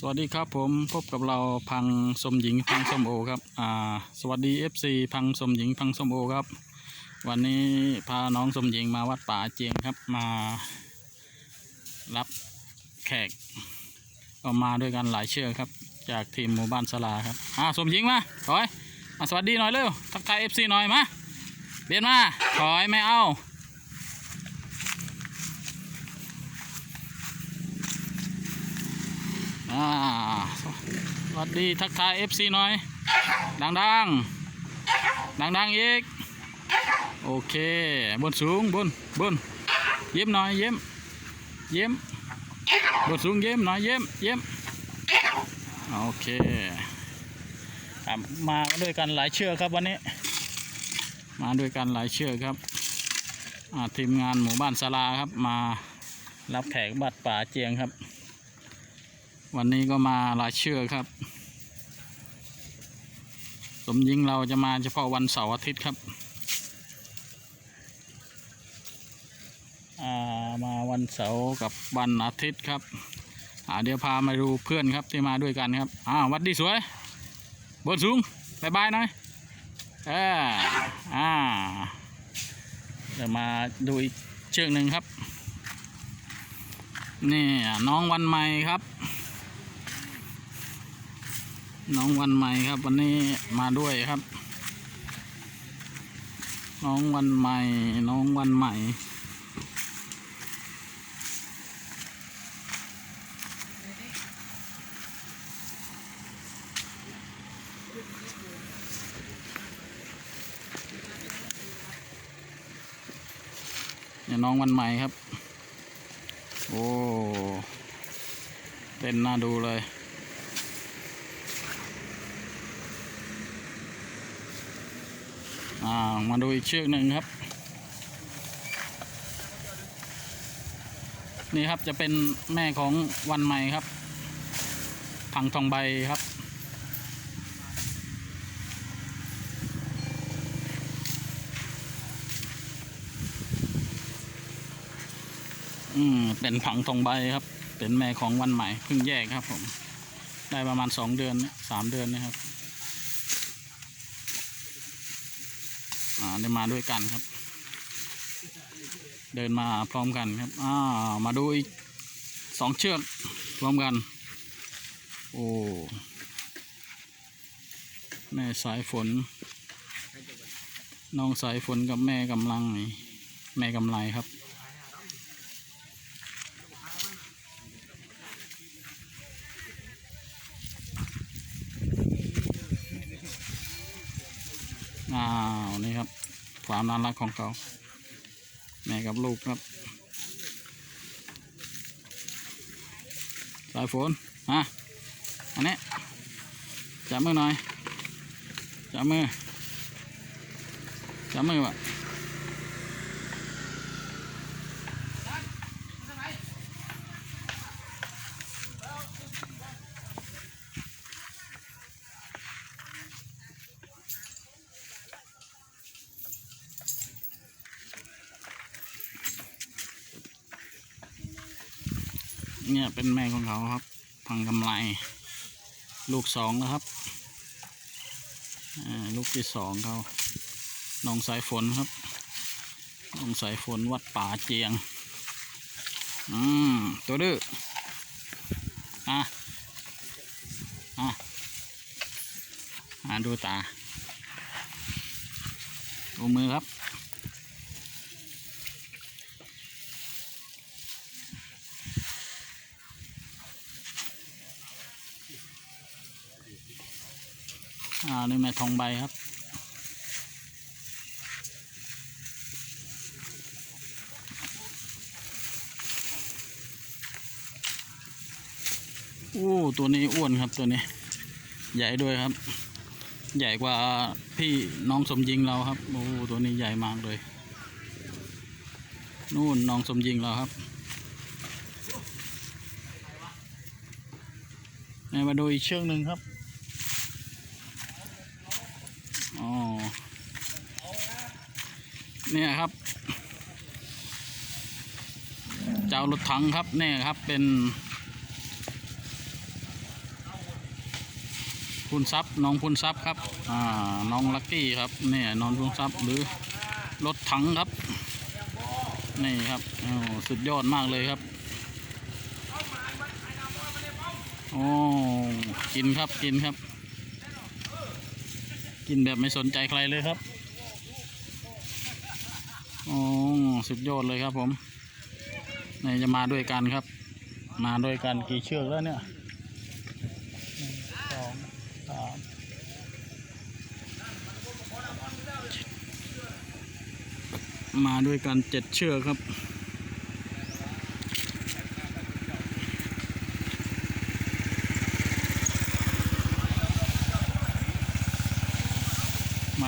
สวัสดีครับผมพบกับเราพังสมหญิงพังสมโอครับอ่าสวัสดี FC พังสมหญิงพังสมโอครับ วันนี้พาน้องสมหญิงมาวัดป่าเจียงครับมารับแขกก็มาด้วยกันหลายเชือกครับ จากทีมหมู่บ้านสลาครับอ่าสมหญิงมาถอยมาสวัสดีหน่อยเร็วทักทาย FC หน่อยมาเบียนมาถอยไม่เอา อ่าสวัสดีทักทาย FC หน่อย ดังดังดังดังอีก โอเค บนสูงบนบนเยี่ยมหน่อยเยี่ยมเยี่ยมบนสูงเยี่ยมหน่อยเยี่ยมเยี่ยมโอเคครับมาด้วยกันหลายเชือกครับวันนี้ มาด้วยกันหลายเชือกครับทีมงานหมู่บ้านสลาครับมารับแขกบัดป่าเจียงครับ วันนี้ก็มาหลายเชือกครับ สมยิงเราจะมาเฉพาะวันเสาร์อาทิตย์ครับอ่ามาวันเสาร์กับวันอาทิตย์ครับอ่าเดี๋ยวพามาดูเพื่อนครับที่มาด้วยกันครับอ่าวัดดีสวยบนสูงบายบายหน่อยเอออ่าเดี๋ยวมาดูอีกเชือกหนึ่งครับ นี่น้องวันใหม่ครับ น้องวันใหม่ครับ วันนี้มาด้วยครับ น้องวันใหม่ น้องวันใหม่ เนี่ยน้องวันใหม่ครับ โอ้ เต้นน่าดูเลย อ่ามาดูอีกเชือกหนึ่งครับ นี่ครับจะเป็นแม่ของวันใหม่ครับพังทองใบครับ อืมเป็นผังทองใบครับ เป็นแม่ของวันใหม่เพิ่งแยกครับผม ได้ประมาณสองเดือนสามเดือนนะครับ อ่าได้มาด้วยกันครับ เดินมาพร้อมกันครับอ่ามาดูอีกสองเชือกพร้อมกัน โอ้แม่สายฝน น้องสายฝนกับแม่กำลังนี่แม่กำไรครับอ้า นี่ครับ ความน่ารักของเขาแม่กับลูกครับ สายฝนฮะอันนี้จับมือหน่อยจับมือจับมือวะ เนี่ยเป็นแม่ของเขาครับ พังกำไร ลูกสองนะครับลูกที่สองเขาน้องสายฝนครับน้องสายฝนวัดป่าเจียง อืม ตัวดื้ออะอะอ่าดูตา ดูมือครับ อ่านี่แม่ทองใบครับ โอ้ตัวนี้อ้วนครับตัวนี้ ใหญ่ด้วยครับ ใหญ่กว่าพี่น้องสมยิงเราครับ โอ้ตัวนี้ใหญ่มากเลย นู่นน้องสมยิงเราครับมาดูอีกเชือกหนึ่งครับ อ๋อ เนี่ยครับ เจ้ารถถังครับเนี่ยครับเป็นพูนทรัพย์น้องพูนทรัพย์ครับอ่าน้องลักกี้ครับเนี่ยน้องพูนทรัพย์หรือรถถังครับนี่ครับอสุดยอดมากเลยครับโอ้กินครับกินครับ กินแบบไม่สนใจใครเลยครับ โอ้สุดยอดเลยครับผมนี่จะมาด้วยกันครับ มาด้วยกันกี่เชือกแล้วเนี่ยสองสามมาด้วยกันเจ็ดเชือกครับ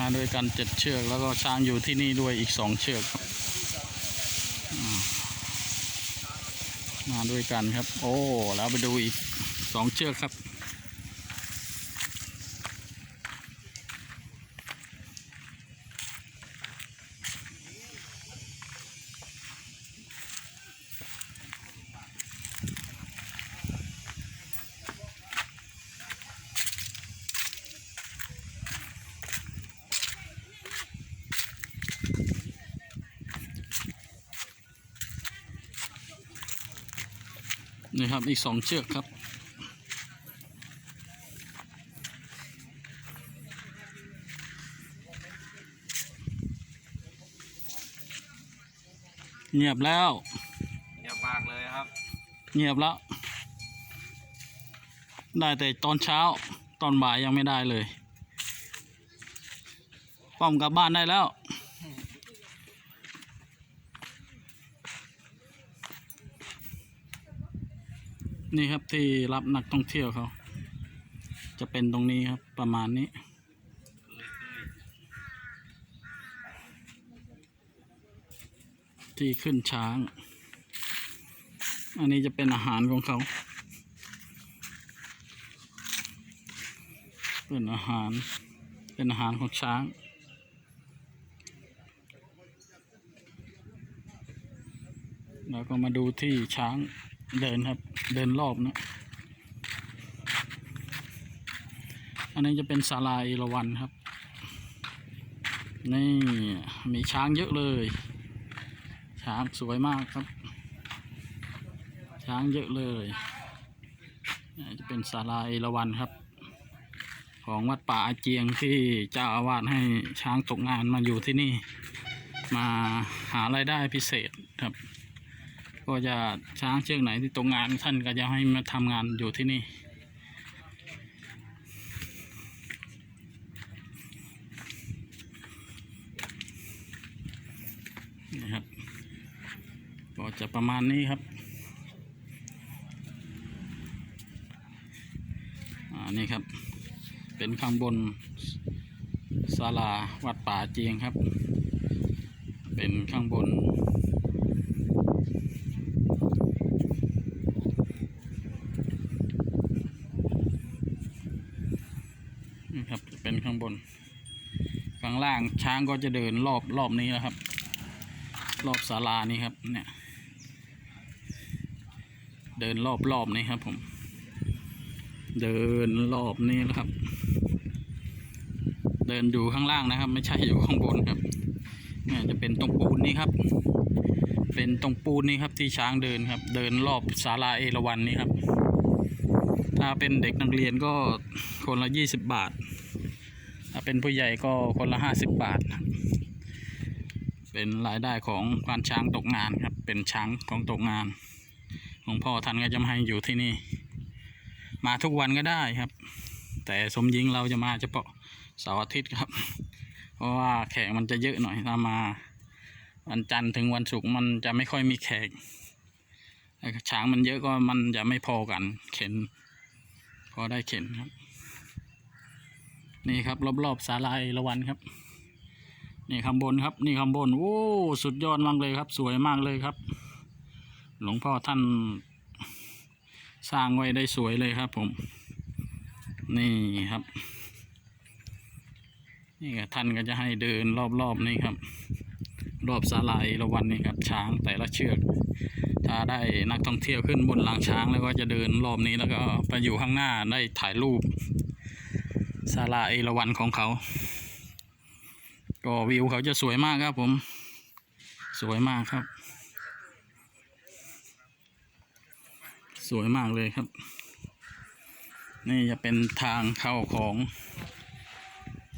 มาด้วยกันเจ็ดเชือก แล้วก็ช้างอยู่ที่นี่ด้วยอีกสองเชือกครับมาด้วยกันครับ โอ้แล้วไปดูอีกสองเชือกครับ นี่ครับอีกสองเชือกครับ เงียบแล้วเยอะมากเลยครับ เงียบแล้ว ได้แต่ตอนเช้าตอนบ่ายยังไม่ได้เลยป้อมกลับบ้านได้แล้ว นี่ครับที่รับนักท่องเที่ยวเขา จะเป็นตรงนี้ครับประมาณนี้ ที่ขึ้นช้าง อันนี้จะเป็นอาหารของเขา เป็นอาหาร เป็นอาหารของช้างแล้วก็มาดูที่ช้าง เดินครับ เดินรอบนะ อันนี้จะเป็นศาลาเอราวันครับ นี่มีช้างเยอะเลย ช้างสวยมากครับ ช้างเยอะเลยจะเป็นศาลาเอราวันครับ ของวัดป่าอาเจียงที่เจ้าอาวาสให้ช้างตกงานมาอยู่ที่นี่ มาหารายได้พิเศษครับ ก็จะช้างเชือกไหนที่ตกงงานท่านก็จะให้มาทำงานอยู่ที่นี่ นะครับ ก็จะประมาณนี้ครับอ่านี่ครับ เป็นข้างบนศาลาวัดป่าเจียงครับ เป็นข้างบน ข้างล่างช้างก็จะเดินรอบรอบนี้นะครับ รอบศาลานี้ครับ เนี่ย เดินรอบรอบนี้ครับ ผม เดินรอบนี้นะครับ เดินอยู่ข้างล่างนะครับ ไม่ใช่อยู่ข้างบนครับ เนี่ยจะเป็นตรงปูนนี้ครับ เป็นตรงปูนนี้ครับที่ช้างเดินครับ เดินรอบศาลาเอราวัณนี้ครับ ถ้าเป็นเด็กนักเรียนก็คนละยี่สิบบาท ถ้าเป็นผู้ใหญ่ก็คนละห้าสิบบาท เป็นรายได้ของควานช้างตกงานครับ เป็นช้างของตกงาน หลวงพ่อท่านก็จะมาให้อยู่ที่นี่ มาทุกวันก็ได้ครับ แต่สมยิงเราจะมาเฉพาะเสาร์อาทิตย์ครับ เพราะว่าแขกมันจะเยอะหน่อยถ้ามาวันจันทร์ถึงวันศุกร์มันจะไม่ค่อยมีแขกช้างมันเยอะก็มันจะไม่พอกัน เข็น พอได้เข็นครับ นี่ครับ รอบๆศาลาเอราวันครับ นี่ข้างบนครับ นี่ข้างบนโอ้สุดยอดมากเลยครับ สวยมากเลยครับ หลวงพ่อท่านสร้างไว้ได้สวยเลยครับ ผม นี่ครับ นี่ท่านก็จะให้เดินรอบๆนี่ครับ รอบศาลาเอราวันนี่ครับ ช้างแต่ละเชือกถ้าได้นักท่องเที่ยวขึ้นบนหลังช้างแล้วก็จะเดินรอบนี้แล้วก็ไปอยู่ข้างหน้าได้ถ่ายรูป ศาลาเอราวันของเขา ก็วิวเขาจะสวยมากครับผม สวยมากครับ สวยมากเลยครับ นี่จะเป็นทางเข้าของ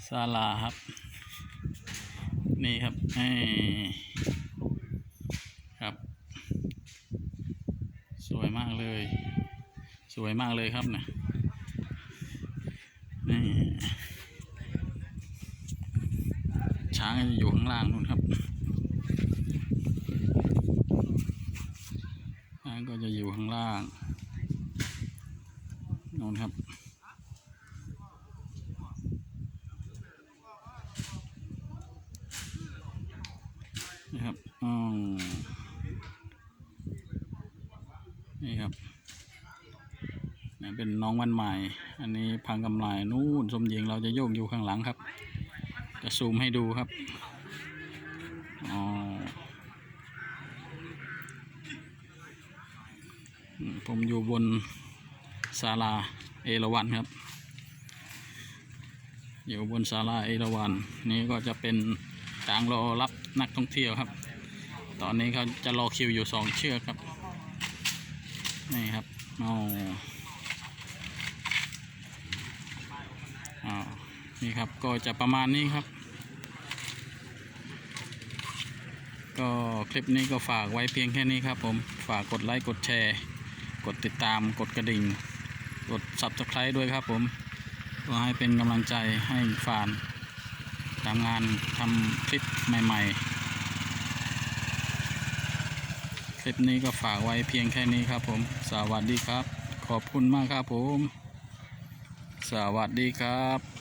ศาลาครับ นี่ครับนี่ครับ สวยมากเลย สวยมากเลยครับเนี่ยนี่ ช้างจะอยู่ข้างล่างนู่นครับช้างก็จะอยู่ข้างล่างนู่นครับนี่ครับอ๋อนี่ครับนี่เป็นน้องวันใหม่ อันนี้พังกำไรนู่นสมยิงเราจะโยกอยู่ข้างหลังครับ จะซูมให้ดูครับ อ๋อ ผมอยู่บนศาลาเอราวันครับ อยู่บนศาลาเอราวัน นี่ก็จะเป็นกลางรอรับนักท่องเที่ยวครับ ตอนนี้เขาจะรอคิวอยู่สองเชือกครับ นี่ครับอ๋ออ๋อนี่ครับก็จะประมาณนี้ครับ ก็คลิปนี้ก็ฝากไว้เพียงแค่นี้ครับผม ฝากกดไลค์กดแชร์ กดติดตามกดกระดิ่ง กด subscribe ด้วยครับผมก็ให้เป็นกำลังใจให้ฟานทำงานทำคลิปใหม่ ๆ คลิปนี้ก็ฝากไว้เพียงแค่นี้ครับผม สวัสดีครับ ขอบคุณมากครับผม สวัสดีครับ